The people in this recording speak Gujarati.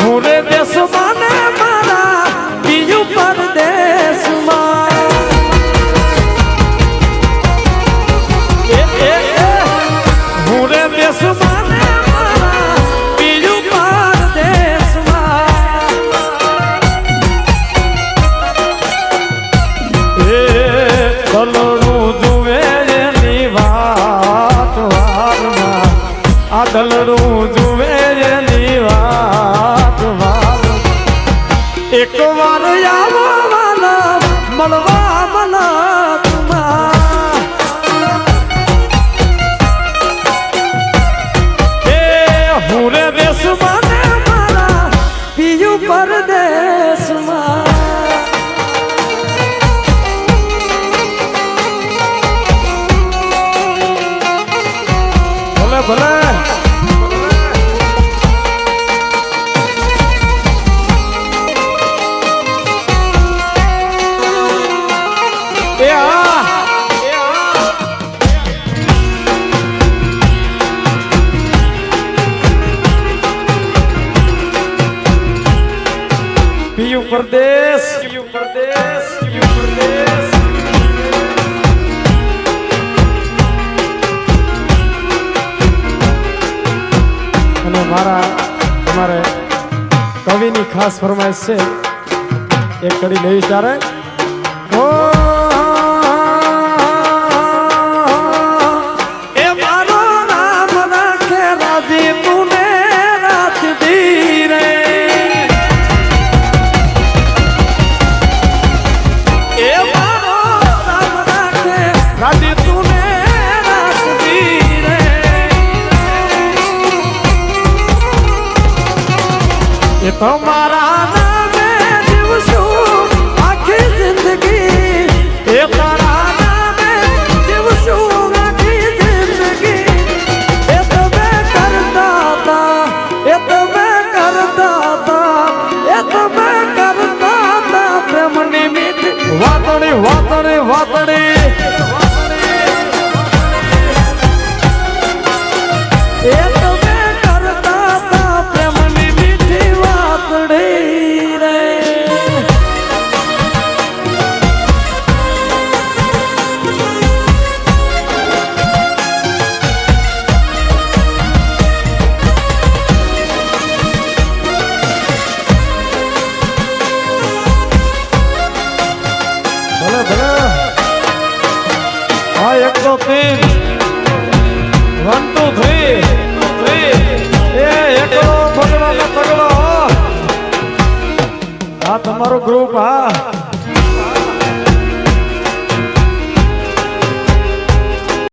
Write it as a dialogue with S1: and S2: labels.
S1: હું રે દેશમાં ને મારા બીજું પરદેશમાં હું દેશમાં પીયુ પરદેશ પીયુ પરદેશ પીયુ પરદેશ અને મારા તમારે કવિની ખાસ ફરમાઈશ છે. એક કડી લેવી ચારે ઓ! દી રે. એ તમારા નામે જીવશું આખી જિંદગી. એ તારા નામે જીવશું આખી જિંદગી. એ એ તમે કરતા હતા, એ મીઠી વાતડી વાતડી વાતડી હા એક તો તીન વન, ટુ, થ્રી. એ એકડો પકડો ને તગડો આ તમારું ગ્રુપ હા.